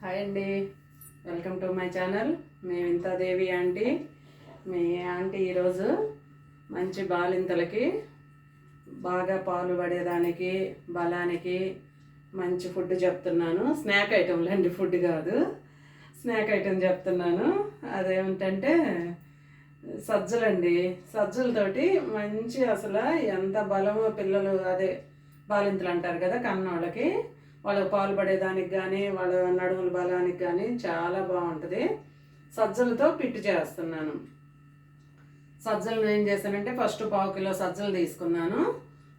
Hi అండి. Welcome to my channel. మేము ఇంత దేవి ఆంటీ. మీ ఆంటీ ఈరోజు మంచి బాలింతలకి బాగా పాలు పడేదానికి బలానికి మంచి ఫుడ్ చెప్తున్నాను. స్నాక్ ఐటెంలు అండి ఫుడ్ కాదు. స్నాక్ ఐటెం చెప్తున్నాను. అదేమిటంటే సజ్జలండి. సజ్జలతోటి మంచి అసలు ఎంత బలమో పిల్లలు అదే బాలింతలు అంటారు కదా కన్నోళ్ళకి. వాళ్ళకి పాలు పడేదానికి కానీ వాళ్ళ నడుముల బలానికి కానీ చాలా బాగుంటుంది. సజ్జలతో పిట్టు చేస్తున్నాను. సజ్జలను ఏం చేశానంటే ఫస్ట్ పావు కిలో సజ్జలు తీసుకున్నాను.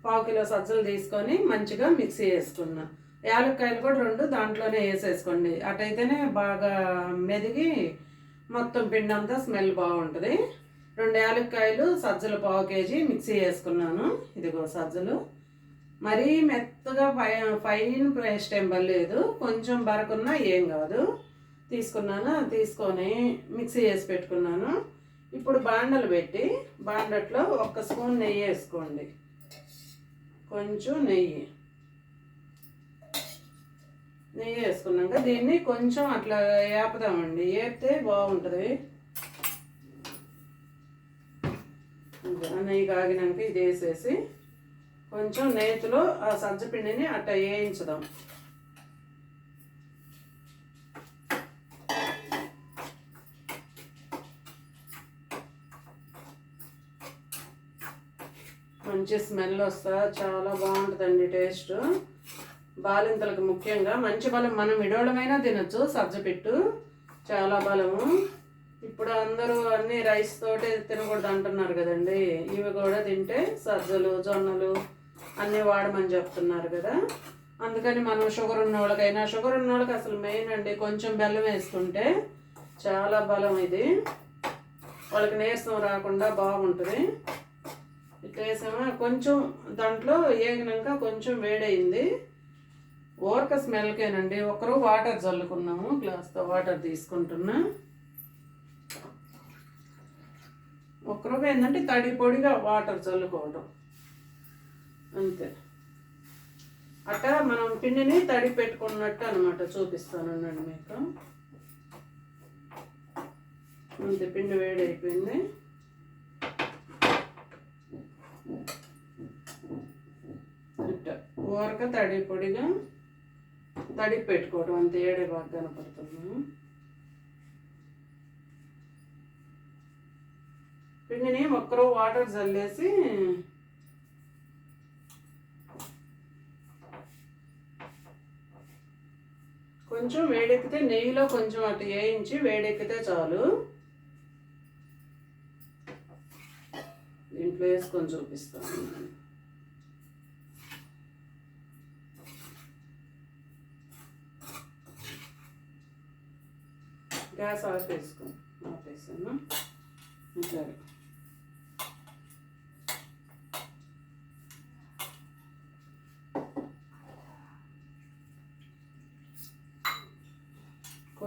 పావు కిలో సజ్జలు తీసుకొని మంచిగా మిక్సీ వేసుకున్నా. యాలక్కాయలు కూడా రెండు దాంట్లోనే వేసేసుకోండి. అటైతేనే బాగా మెదిగి మొత్తం పిండి అంతా స్మెల్ బాగుంటుంది. రెండు యాలక్కాయలు సజ్జలు పావు కేజీ మిక్సీ వేసుకున్నాను. ఇదిగో సజ్జలు. మరీ మెత్తగా ఫై ఫైన్ పేస్ట్ ఏం పర్లేదు. కొంచెం బరకున్నా ఏం కాదు. తీసుకున్నాను తీసుకొని మిక్సీ చేసి పెట్టుకున్నాను. ఇప్పుడు బాండలు పెట్టి బాండట్లో ఒక స్పూన్ నెయ్యి వేసుకోండి. కొంచెం నెయ్యి. నెయ్యి వేసుకున్నాక దీన్ని కొంచెం అట్లా వేపుదామండి వేపితే బాగుంటుంది. నెయ్యి కాగినాక ఇది వేసేసి కొంచెం నేతిలో ఆ సజ్జపిండిని అట్ట వేయించుదాం. మంచి స్మెల్ వస్తా చాలా బాగుంటుందండి టేస్ట్. బాలింతలకు ముఖ్యంగా మంచి బలం మనం విడవడమైనా తినొచ్చు సజ్జపిట్టు చాలా బలము. ఇప్పుడు అందరూ అన్ని రైస్ తోటే తినకూడదు అంటున్నారు కదండి. ఇవి కూడా తింటే సజ్జలు జొన్నలు అన్నీ వాడమని చెప్తున్నారు కదా. అందుకని మనం షుగర్ ఉన్న వాళ్ళకైనా షుగర్ ఉన్న వాళ్ళకి అసలు మెయిన్ అండి కొంచెం బెల్లం వేసుకుంటే చాలా బలం ఇది. వాళ్ళకి నీరసం రాకుండా బాగుంటుంది. ఇట్లా వేసామా? కొంచెం దాంట్లో ఏగినాక కొంచెం వేడైంది ఓరక స్మెల్కేనండి. ఒకరు వాటర్ చల్లుకున్నాము గ్లాస్తో వాటర్ తీసుకుంటున్నా. ఒకరుగా ఏంటంటే తడి పొడిగా వాటర్ చల్లుకోవడం అంతే. అట్లా మనం పిండిని తడి పెట్టుకున్నట్టు అనమాట చూపిస్తానండి మీకు. అంతే పిండి వేడి అయిపోయింది ఇట్ట ఊరక తడి పొడిగా తడి పెట్టుకోవడం అంతే ఏడే బాగా కనపడుతున్నాము పిండిని ఒక్కరో వాటర్ చల్లేసి కొంచెం వేడెక్కితే నెయ్యిలో కొంచెం అటు వేయించి వేడెక్కితే చాలు. దీంట్లో వేసుకొని చూపిస్తాను. గ్యాస్ ఆఫ్ చేసుకోండి ఆఫ్ ఆపేసాను. సరే.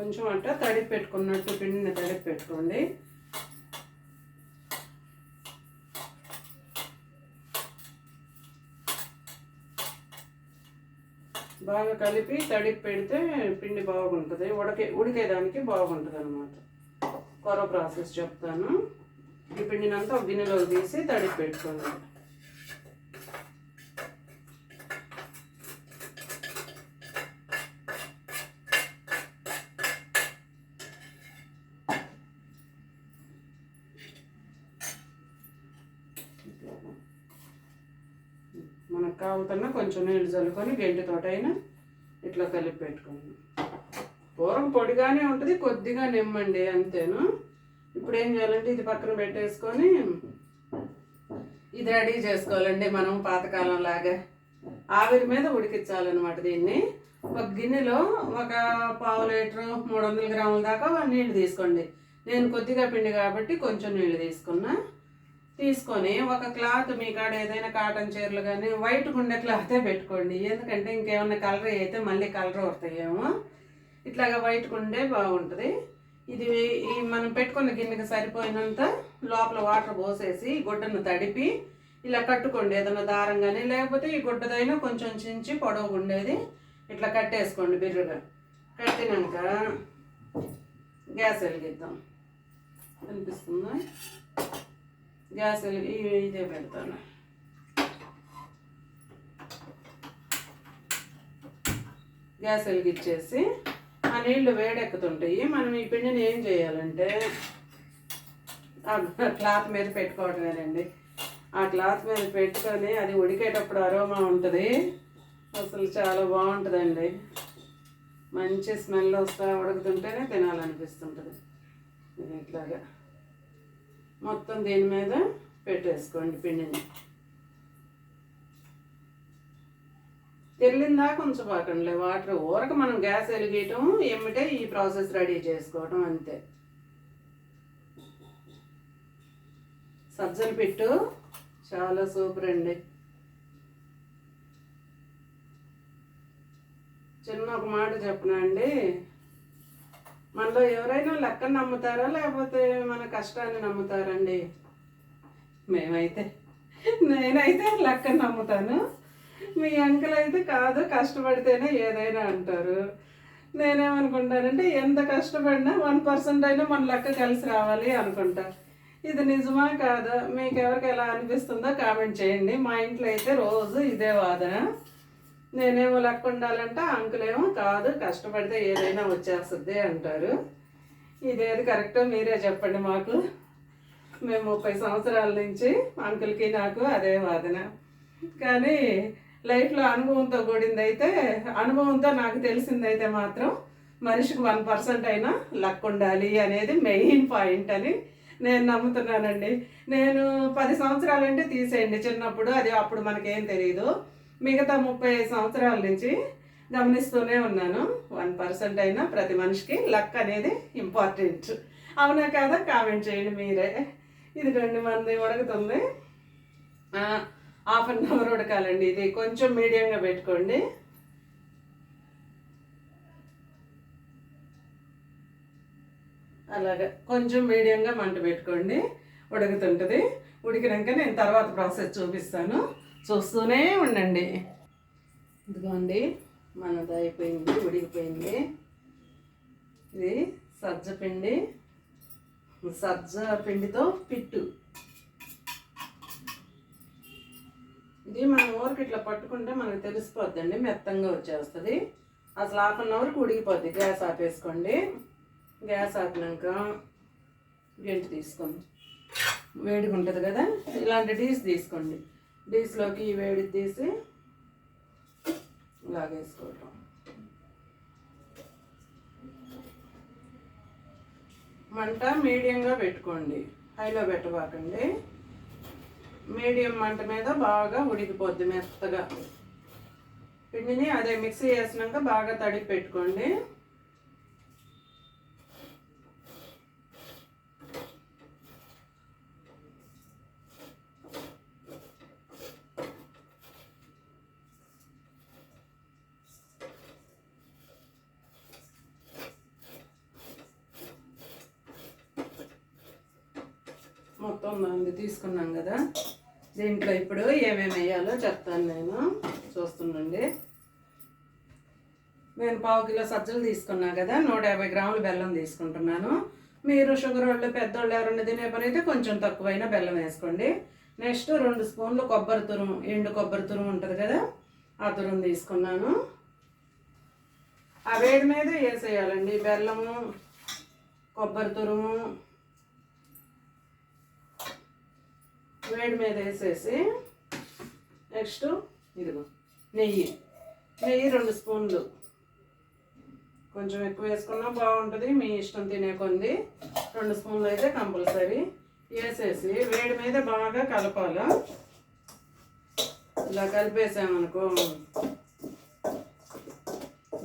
కొంచెం అట్ట తడి పెట్టుకున్నట్టు పిండిని తడి పెట్టుకోండి. బాగా కలిపి తడిపి పెడితే పిండి బాగుంటుంది. ఉడకే ఉడికేదానికి బాగుంటుంది అనమాట కొర ప్రాసెస్ చెప్తాను. ఈ పిండినంతా గిన్నెలోకి గిన్నెలో తీసి తడిపి పెట్టుకోండి. మనకు కావుతున్నా కొంచెం నీళ్ళు చల్లుకొని గెంటితోటైనా ఇట్లా కలిపి పెట్టుకోండి పూరం పొడిగానే ఉంటుంది కొద్దిగా నిమ్మండి అంతేను. ఇప్పుడు ఏం చేయాలంటే ఇది పక్కన పెట్టేసుకొని ఇది రెడీ చేసుకోవాలండి మనం పాతకాలం లాగా. ఆవిరి మీద ఉడికించాలన్నమాట దీన్ని. ఒక గిన్నెలో ఒక పావు లీటరు మూడు వందల గ్రాముల దాకా నీళ్ళు తీసుకోండి. నేను కొద్దిగా పిండి కాబట్టి కొంచెం నీళ్ళు తీసుకున్నా. తీసుకొని ఒక క్లాత్ మీ కాడ ఏదైనా కాటన్ చీరలు కానీ వైట్ ఉండే క్లాతే పెట్టుకోండి. ఎందుకంటే ఇంకేమన్నా కలర్ అయితే మళ్ళీ కలర్ వస్తాయేమో. ఇట్లాగా వైట్ గుండే బాగుంటుంది. ఇది ఈ మనం పెట్టుకున్న గిన్నెకి సరిపోయినంత లోపల వాటర్ పోసేసి గుడ్డను తడిపి ఇలా కట్టుకోండి. ఏదైనా దారం కానీ లేకపోతే ఈ గుడ్డదైనా కొంచెం చించి పొడవు ఉండేది ఇట్లా కట్టేసుకోండి బిర్రుగా. కట్టినాక గ్యాస్ వెలిగిద్దాం. కనిపిస్తుందా? గ్యాస్ వెలిగి ఇదే పెడతాను. గ్యాస్ వెలిగిచ్చేసి ఆ నీళ్ళు వేడెక్కుతుంటాయి. మనం ఈ పిండిని ఏం చేయాలంటే ఆ క్లాత్ మీద పెట్టుకోవటమేనండి. ఆ క్లాత్ మీద పెట్టుకొని అది ఉడికేటప్పుడు అరోమా ఉంటుంది. అసలు చాలా బాగుంటుందండి. మంచి స్మెల్ వస్తా ఉడుకుతుంటేనే తినాలనిపిస్తుంటుంది. ఇట్లాగా. మొత్తం దీని మీద పెట్టేసుకోండి పిండిని. తెల్లిందా కొంచెం పాకండి వాటర్ ఊరక మనం గ్యాస్ వెలిగేయటం ఏమిటే ఈ ప్రాసెస్ రెడీ చేసుకోవటం అంతే. సజ్జలు పెట్టు చాలా సూపర్ అండి. చిన్న ఒక మాట చెప్పనా అండి? మనలో ఎవరైనా లెక్కను నమ్ముతారా? లేకపోతే మన కష్టాన్ని నమ్ముతారండి? మేమైతే నేనైతే లెక్కను నమ్ముతాను. మీ అంకుల్ అయితే కాదు కష్టపడితేనే ఏదైనా అంటారు. నేనేమనుకుంటానంటే ఎంత కష్టపడినా వన్ పర్సెంట్ అయినా మన లెక్క కలిసి రావాలి అనుకుంటా. ఇది నిజమా కాదా? మీకు ఎవరికి ఎలా అనిపిస్తుందో కామెంట్ చేయండి. మా ఇంట్లో అయితే రోజు ఇదే వాదన. నేనేమో లెక్క ఉండాలంటే అంకులేమో కాదు కష్టపడితే ఏదైనా వచ్చేస్తుంది అంటారు. ఇదేది కరెక్టో మీరే చెప్పండి మాకు. మేము ముప్పై సంవత్సరాల నుంచి అంకుల్కి నాకు అదే వాదన. కానీ లైఫ్లో అనుభవంతో కూడింది అయితే అనుభవంతో నాకు తెలిసిందైతే మాత్రం మనిషికి వన్ పర్సెంట్ అయినా లక్ ఉండాలి అనేది మెయిన్ పాయింట్ అని నేను నమ్ముతున్నానండి. నేను పది సంవత్సరాలంటే తీసేయండి చిన్నప్పుడు అది అప్పుడు మనకేం తెలియదు మిగతా ముప్పై సంవత్సరాల నుంచి గమనిస్తూనే ఉన్నాను. వన్ పర్సెంట్ అయినా ప్రతి మనిషికి లక్ అనేది ఇంపార్టెంట్. అవునా కాదా? కామెంట్ చేయండి మీరే. ఇది రెండు మంది ఉడకుతుంది. హాఫ్ అన్ అవర్ ఉడకాలండి ఇది. కొంచెం మీడియంగా పెట్టుకోండి. అలాగా. కొంచెం మీడియంగా మంట పెట్టుకోండి. ఉడుకుతుంటుంది. ఉడికినాక నేను తర్వాత ప్రాసెస్ చూపిస్తాను. చూస్తూనే ఉండండి. ఇదిగోండి మనది అయిపోయింది ఉడికిపోయింది. ఇది సజ్జ పిండి. సజ్జ పిండితో పిట్టు. ఇది మనం ఊరికి ఇట్లా పట్టుకుంటే మనకు తెలిసిపోద్దండి మెత్తంగా వచ్చేస్తుంది. అసలు హాఫ్ అన్ అవర్కి ఉడికిపోద్ది. గ్యాస్ ఆపేసుకోండి. గ్యాస్ ఆపినాక గెంటి తీసుకోండి. వేడిగా ఉంటుంది కదా ఇలాంటి డీస్ తీసుకోండి. డీస్లోకి వేడి తీసి లాగేసుకోవటం. మంట మీడియంగా పెట్టుకోండి. హైలో పెట్టబాకండి. మీడియం మంట మీద బాగా ఉడికిపోద్ది మెత్తగా. పిండిని అదే మిక్సీ చేసినాక బాగా తడిపి పెట్టుకోండి. మొత్తం తీసుకున్నాం కదా. దీంట్లో ఇప్పుడు ఏమేమి వేయాలో చెప్తాను నేను. చూస్తుండండి. నేను పావు కిలో సజ్జలు తీసుకున్నా కదా నూట యాభై గ్రాములు బెల్లం తీసుకుంటున్నాను. మీరు షుగర్ వాళ్ళు పెద్దోళ్ళు ఎవరైనా తినే పని అయితే కొంచెం తక్కువైనా బెల్లం వేసుకోండి. నెక్స్ట్ రెండు స్పూన్లు కొబ్బరి తురుము ఎండు కొబ్బరి తురుము ఉంటుంది కదా ఆ తురుము తీసుకున్నాను. ఆ వేడి మీద వేసేయాలండి. బెల్లము కొబ్బరి తురుము వేడి మీద వేసేసి నెక్స్ట్ ఇదిగో నెయ్యి. నెయ్యి రెండు స్పూన్లు. కొంచెం ఎక్కువ వేసుకున్నా బాగుంటుంది. మీ ఇష్టం తినే కొంది రెండు స్పూన్లు అయితే కంపల్సరీ వేసేసి వేడి మీద బాగా కలపాలి. ఇలా కలిపేసామనుకో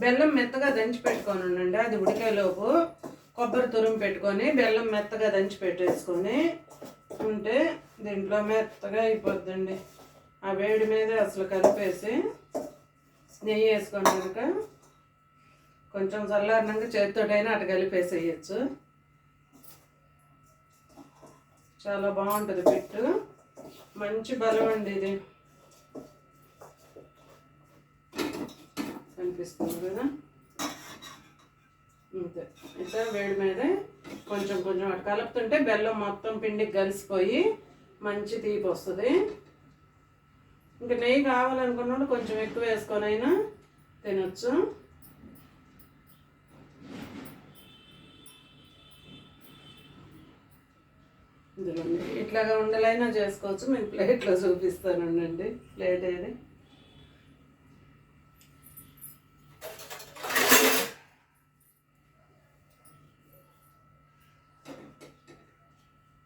బెల్లం మెత్తగా దంచి పెట్టుకొని ఉండండి. అది ఉడికేలోపు కొబ్బరి తురుము పెట్టుకొని బెల్లం మెత్తగా దంచి పెట్టేసుకొని ఉంటే దీంట్లో మెత్తగా అయిపోద్దండి. ఆ వేడి మీద అసలు కలిపేసి నెయ్యి వేసుకున్నాక కొంచెం చల్లారినాక చేతితోటైనా అటు కలిపేసేయచ్చు. చాలా బాగుంటుంది పిట్టు. మంచి బలం అండి ఇది. కనిపిస్తుంది కదా? అంతే అయితే వేడి మీదే కొంచెం కొంచెం అటు కలుపుతుంటే బెల్లం మొత్తం పిండికి కలిసిపోయి మంచి తీపి వస్తుంది. ఇంకా నెయ్యి కావాలనుకున్నప్పుడు కొంచెం ఎక్కువ వేసుకొని అయినా తినొచ్చు. ఇట్లాగా ఉండలైనా చేసుకోవచ్చు. మీకు ప్లేట్లో చూపిస్తానండి ప్లేట్ ఏది?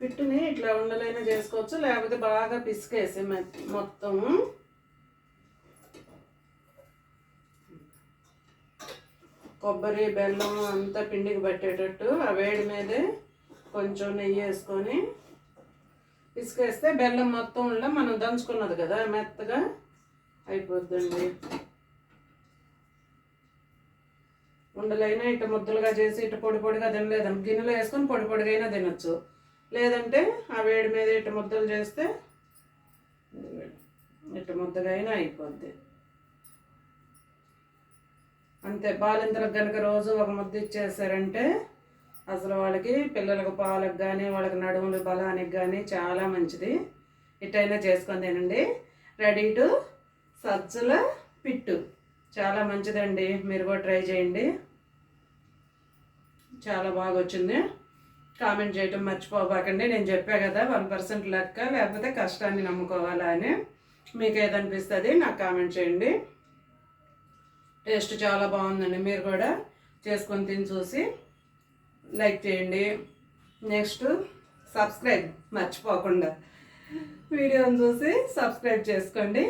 పిట్టుని ఇట్లా ఉండలైనా చేసుకోవచ్చు లేకపోతే బాగా పిసికేసి మొత్తం. మొత్తము కొబ్బరి బెల్లం అంతా పిండికి పట్టేటట్టు ఆ వేడి మీదే కొంచెం నెయ్యి వేసుకొని పిసికేస్తే బెల్లం మొత్తం ఉள்ள మనం దంచుకున్నది కదా మెత్తగా అయిపోద్దండి. ఉండలైనా ఇటు ముద్దలుగా చేసి ఇటు పొడి పొడిగా తినలేదని గిన్నెలో వేసుకొని పొడి పొడిగా అయినా తినచ్చు. లేదంటే ఆ వేడి మీద ఇటు ముద్దలు చేస్తే ఇటు ముద్దగైనా అయిపోద్ది. అంతే బాలింతలకు కనుక రోజు ఒక ముద్ద ఇచ్చేసారంటే అసలు వాళ్ళకి పిల్లలకు పాలకు కానీ వాళ్ళకి నడుములు బలానికి కానీ చాలా మంచిది. ఇటైనా చేసుకొని తినండి. రెడీ టు సజ్జల పిట్టు. చాలా మంచిదండి. మీరు కూడా ట్రై చేయండి. చాలా బాగా వచ్చింది కామెంట్ చేయటం మర్చిపోబాకండి. నేను చెప్పా కదా వన్ పర్సెంట్ లెక్క లేకపోతే కష్టాన్ని నమ్ముకోవాలా అని. మీకు ఏదనిపిస్తుంది నాకు కామెంట్ చేయండి. టేస్ట్ చాలా బాగుందండి. మీరు కూడా చేసుకొని తిని చూసి లైక్ చేయండి. నెక్స్ట్ సబ్స్క్రైబ్ మర్చిపోకుండా. వీడియోని చూసి సబ్స్క్రైబ్ చేసుకోండి.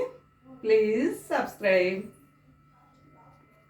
Please subscribe.